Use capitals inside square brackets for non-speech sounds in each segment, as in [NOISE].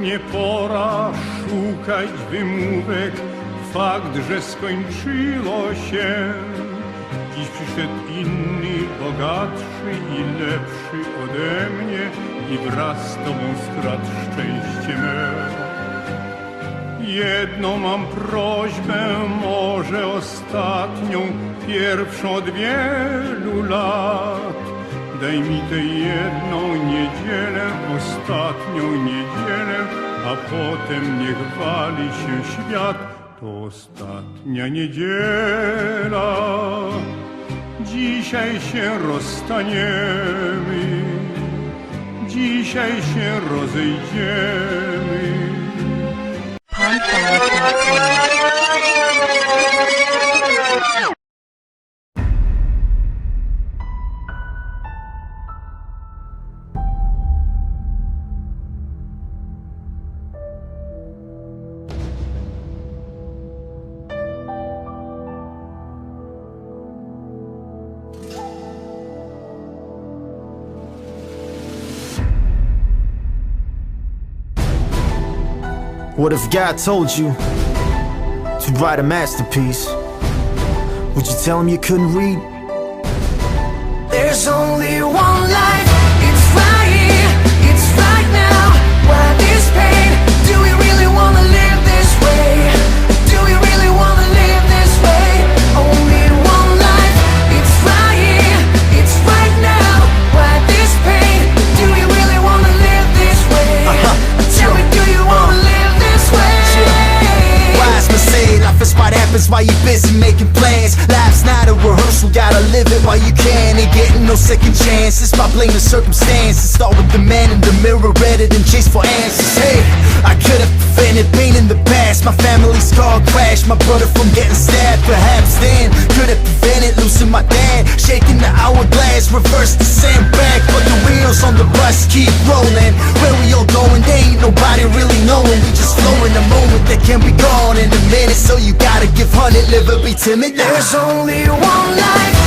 Nie pora szukać wymówek, fakt, że skończyło się. Dziś przyszedł inny, bogatszy i lepszy ode mnie i wraz z tobą skradł szczęście me. Jedną mam prośbę, może ostatnią, pierwszą od wielu. Daj mi tę jedną niedzielę, ostatnią niedzielę, a potem niech wali się świat. To ostatnia niedziela. Dzisiaj się rozstaniemy, dzisiaj się rozejdziemy. What if God told you to write a masterpiece? Would you tell him you couldn't read? There's only one life, happens while you're busy making plans. Life's not a rehearsal, gotta live it while you can. Ain't getting no second chance. It's chances by blaming circumstances. Start with the man in the mirror, read it and chase for answers. Hey, I could have prevented pain in the past. My family's car crashed, my brother from getting stabbed. Perhaps then could have prevented losing my dad. Shaking the hourglass, reverse the sandbag. But the wheels on the bus keep rolling. Where we all going, they ain't nobody really knowing. We just flow in the moment that can be gotta give hundred, live or be timid. There's only one life,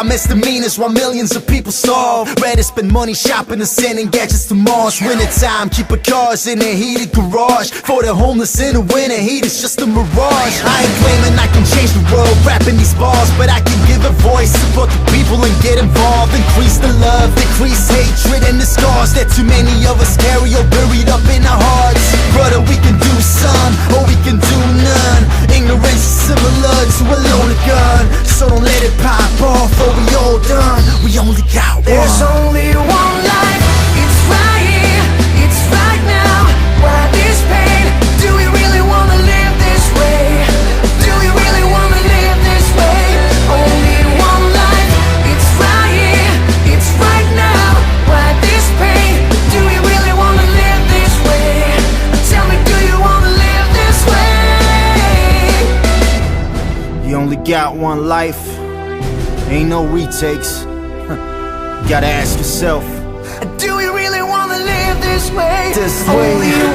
About misdemeanors while millions of people starve. Rather spend money shopping and sending gadgets to Mars. Winter time, keeping cars in a heated garage. For the homeless in the winter heat, it's just a mirage. I ain't claiming I can change the world, rapping these bars, but I can give a voice, support the people and get involved. Increase the love, decrease hatred and the scars that too many of us carry all buried up in our hearts. Brother, we can do some, or we can do none. Ignorance is similar only got one life, ain't no retakes. [LAUGHS] Gotta ask yourself. Do we really wanna live this way? This way. Only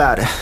about it.